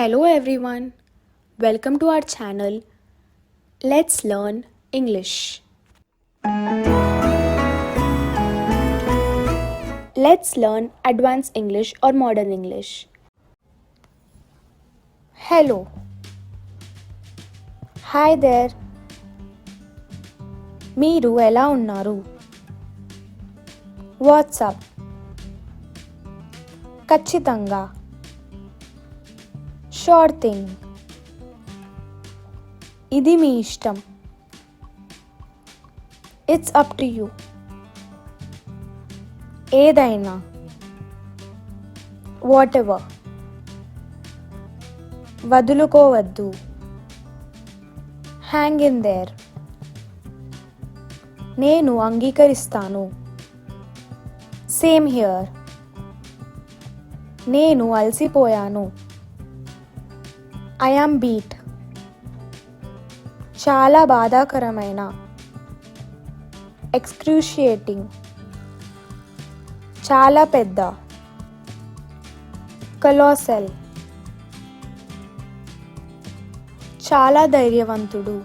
Hello everyone. Welcome to our channel. Let's learn English. Let's learn advanced English or modern English. Hello. Hi there మీరు ఎలా ఉన్నారు WhatsApp ఖచ్చితంగా షోర్ thing ఇది మీ ఇష్టం. ఇట్స్ అప్ టు యూ ఏదైనా. Whatever వదులుకోవద్దు. హ్యాంగ్ ఇన్ దేర్ నేను అంగీకరిస్తాను. సేమ్ హియర్ నేను అలసిపోయాను. ఐ యామ్ బీట్ చాలా బాధాకరమైన. ఎక్స్క్రూషియేటింగ్ చాలా పెద్ద. కలోసెల్ చాలా ధైర్యవంతుడు.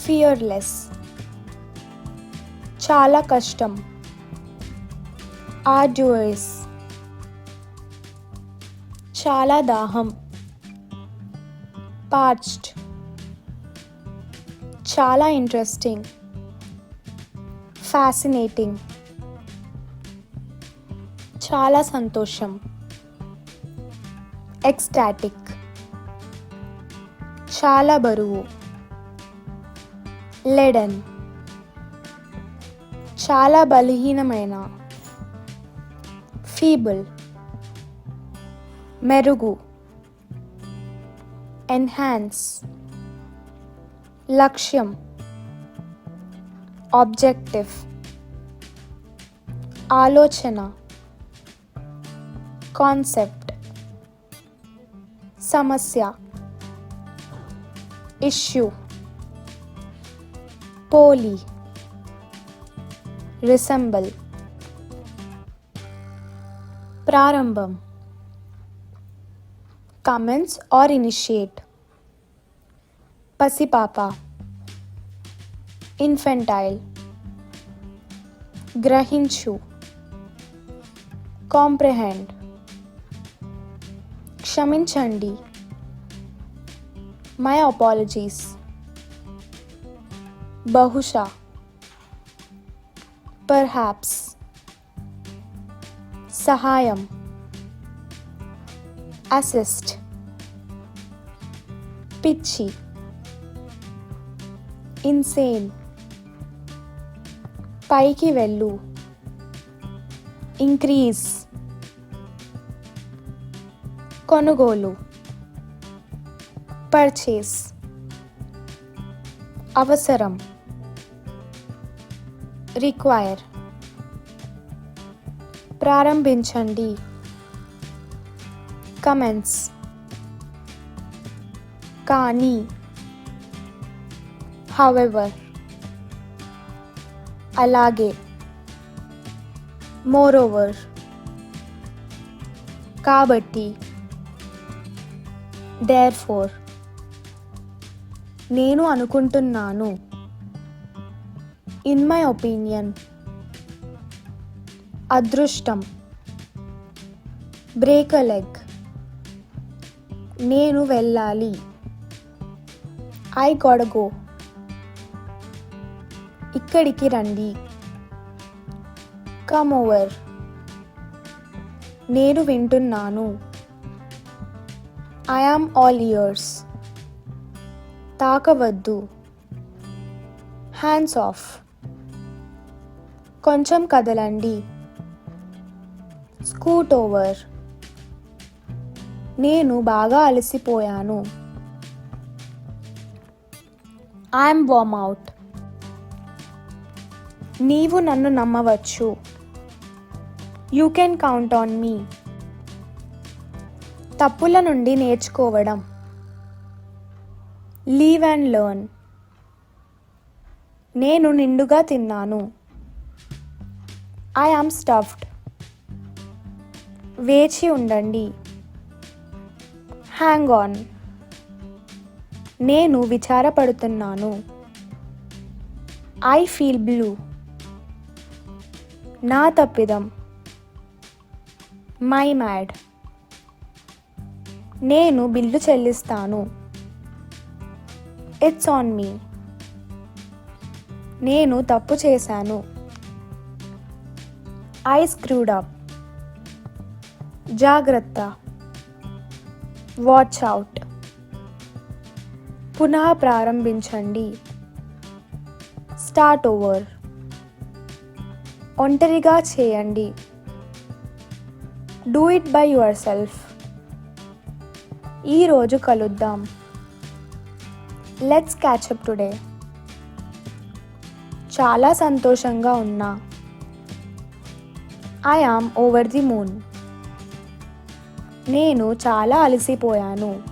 ఫియర్లెస్ చాలా కష్టం. ఆర్డ్యూయస్ చాలా దాహం. పార్చ్డ్ చాలా ఇంట్రెస్టింగ్ ఫ్యాసినేటింగ్ చాలా సంతోషం. ఎక్స్టాటిక్ చాలా బరువు. లెడన్ చాలా బలహీనమైన. ఫీబుల్ మెరుగు ఎన్హాన్స్ లక్ష్యం ఆబ్జెక్టివ్ ఆలోచన కాన్సెప్ట్ సమస్య ఇష్యూ పోలి రిసెంబల్ ప్రారంభం कमेंट्स और इनिशिएट पसी पापा इन्फेंटाइल ग्रहिंशु कॉम्प्रहेंड क्षमिंचंडी माय अपॉलॉजीज बहुशा परहैप्स सहायम అసిస్ట్ పిచ్చి ఇన్సేన్ పైకి వెళ్ళు. ఇంక్రీజ్ కొనుగోలు పర్చేస్ అవసరం రిక్వైర్ ప్రారంభించండి కమెంట్స్ కానీ హవెవర్ అలాగే. మోరోవర్ కాబట్టి దేర్ ఫోర్ నేను అనుకుంటున్నాను. ఇన్ మై ఒపీనియన్ అదృష్టం. బ్రేక్ లెగ్ నేను వెళ్ళాలి. ఐ గొడగో ఇక్కడికి రండి. కమ్ ఓవర్ నేను వింటున్నాను. ఐ ఆమ్ ఆల్ ఇయర్స్ తాకవద్దు. హ్యాండ్స్ ఆఫ్ కొంచెం కదలండి. స్కూట్ ఓవర్ నేను బాగా అలసిపోయాను. ఐఎమ్ వామ్ అవుట్ నీవు నన్ను నమ్మవచ్చు. You can count on me తప్పుల నుండి నేర్చుకోవడం. లీవ్ అండ్ లెర్న్ నేను నిండుగా తిన్నాను. ఐ ఆమ్ స్టఫ్డ్ వేచి ఉండండి. హ్యాంగ్ ఆన్ నేను విచారపడుతున్నాను. ఐ ఫీల్ బ్లూ నా తప్పిదం. మై మ్యాడ్ నేను బిల్లు చెల్లిస్తాను. ఇట్స్ ఆన్ మీ నేను తప్పు చేశాను. ఐ స్క్రూడ్ అప్ జాగ్రత్త. వాచ్ అవుట్ పునః ప్రారంభించండి. స్టార్ట్ ఓవర్ ఒంటరిగా చేయండి. Do it by yourself ఈరోజు కలుద్దాం. లెట్స్ క్యాచప్ టుడే చాలా సంతోషంగా ఉన్నా. I am over the moon నేను చాలా అలసిపోయాను.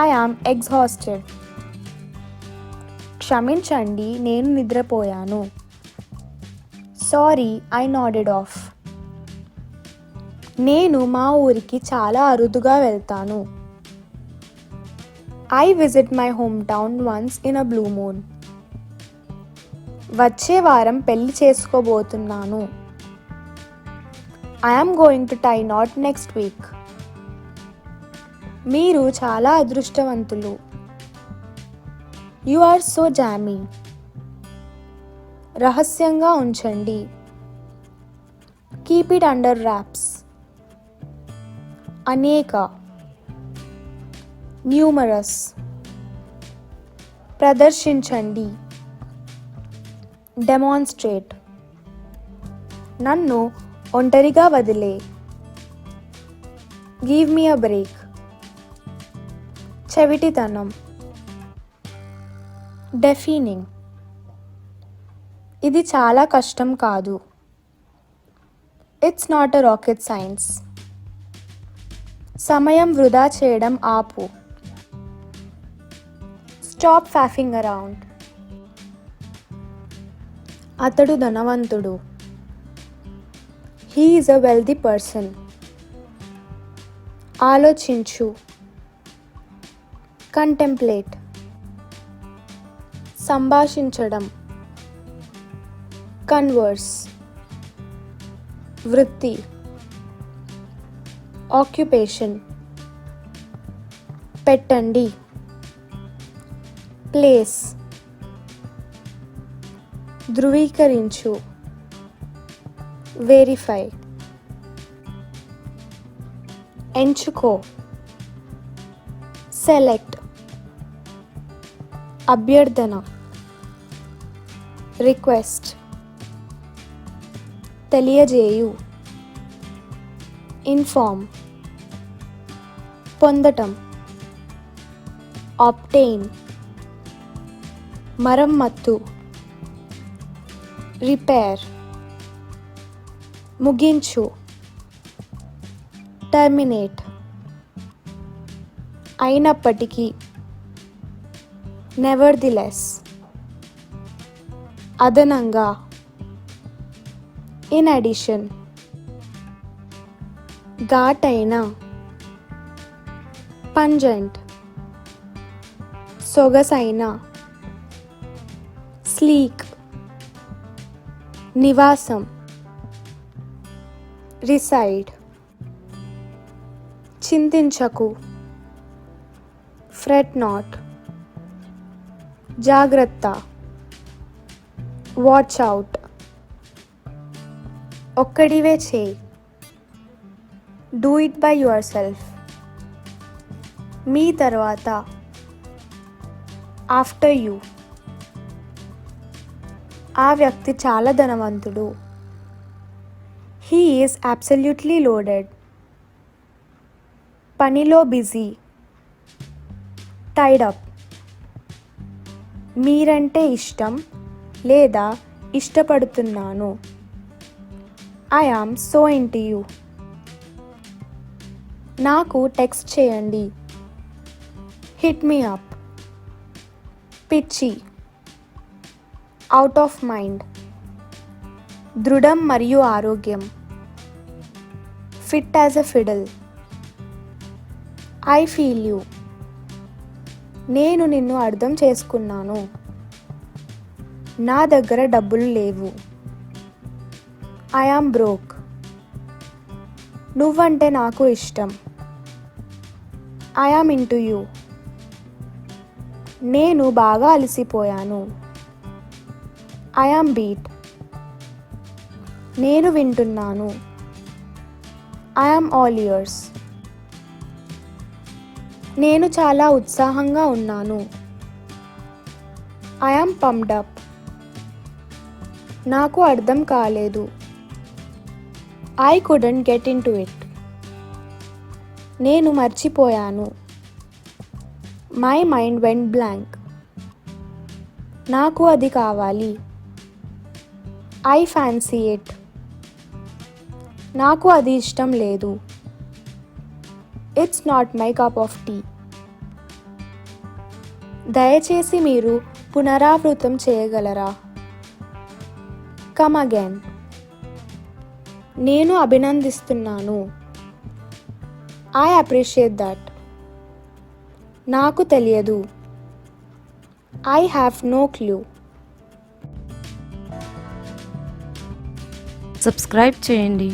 ఐ ఆమ్ ఎగ్జాస్టెడ్ క్షమించండి నేను నిద్రపోయాను. సారీ ఐ నాడెడ్ ఆఫ్ నేను మా ఊరికి చాలా అరుదుగా వెళ్తాను. I visit my home town once in a blue moon వచ్చే వారం పెళ్ళి చేసుకోబోతున్నాను. I am going to tie knot next week మీరు చాలా అదృష్టవంతులు. యు ఆర్ సో జామీ రహస్యంగా ఉంచండి. కీప్ ఇట్ అండర్ ర్యాప్స్ అనేక. న్యూమరస్ ప్రదర్శించండి. డెమాన్స్ట్రేట్ నన్ను ఒంటరిగా వదిలే. Give me a break చెవిటితనం. డెఫీనింగ్ ఇది చాలా కష్టం కాదు. It's not a rocket science సమయం వృధా చేయడం ఆపు. స్టాప్ ఫ్యాఫింగ్ అరౌండ్ అతడు ధనవంతుడు. He is a wealthy person ఆలోచించు. కంటెంప్లేట్ సంభాషించడం. కన్వర్స్ వృత్తి. ఆక్యుపేషన్ పెట్టండి. ప్లేస్ ధృవీకరించు. వెరిఫై ఎంచుకో సెలెక్ట్ అభ్యర్థన రిక్వెస్ట్ తెలియజేయు ఇన్ఫార్మ్ పొందటం ఆప్టెయిన్ మరమ్మత్తు రిపేర్ ముగించు. టర్మినేట్ అయినప్పటికీ నెవర్ ది లెస్ అదనంగా. ఇన్ అడిషన్ ఘాటైన. పంజెంట్ సొగసైన. స్లీక్ నివాసం. రిసైడ్. చింతించకు. Fret not. జాగ్రత్త. Watch out. ఒక్కడివే చేయి. Do it by self. మీ తర్వాత. After you. ఆ వ్యక్తి చాలా ధనవంతుడు. హీ ఈజ్ అబ్సల్యూట్లీ లోడెడ్ పనిలో బిజీ. టైడ్ అప్ మీరంటే ఇష్టం లేదా ఇష్టపడుతున్నాను. I am so into you నాకు టెక్స్ట్ చేయండి. హిట్ మీ అప్ పిచ్చి. అవుట్ ఆఫ్ మైండ్ దృఢం మరియు ఆరోగ్యం. Fit as a fiddle I feel you నేను నిన్ను అర్థం చేసుకున్నాను. నా దగ్గర డబ్బులు లేవు. ఐ బ్రోక్ నువ్వంటే నాకు ఇష్టం. ఐ ఆమ్ ఇంటు యూ నేను బాగా అలసిపోయాను. ఐ బీట్ నేను వింటున్నాను. ఐ ఆల్ ఇయర్స్ నేను చాలా ఉత్సాహంగా ఉన్నాను. ఐ పంప్డప్ అప్ నాకు అర్థం కాలేదు. I couldn't get into it నేను మర్చిపోయాను. మై మైండ్ వెంట్ బ్లాంక్ నాకు అది కావాలి. ఐ ఫ్యాన్సీ ఇట్ నాకు అది ఇష్టం లేదు. It's not my cup of tea దయచేసి మీరు పునరావృతం చేయగలరా? కమ్ అగైన్ నేను అభినందిస్తున్నాను. ఐ అప్రిషియేట్ దట్ నాకు తెలియదు. I have no clue subscribe చేయండి.